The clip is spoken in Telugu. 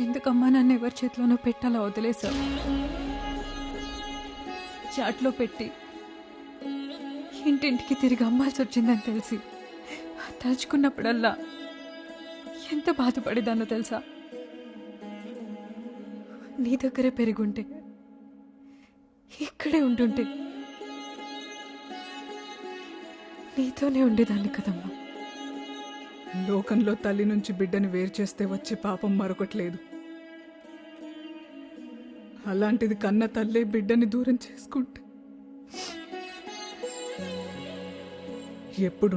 ఎందుకమ్మా నన్ను ఎవరి చేతిలోనూ పెట్టాలా వదిలేశావు? చాట్లో పెట్టి. ఇంటింటికి తిరిగి అమ్మాల్సి వచ్చిందని తెలిసి తలుచుకున్నప్పుడల్లా ఎంత బాధపడేదాన్నో తెలుసా? నీ దగ్గరే పెరుగుంటే ఇక్కడే ఉంటుంటే నీతోనే ఉండేదాన్ని కదమ్మా. లోకంలో తల్లి నుంచి బిడ్డని వేరు చేస్తే వచ్చే పాపం మరొకటి లేదు. అలాంటిది కన్న తల్లే బిడ్డని దూరం చేసుకుంటే ఎప్పుడు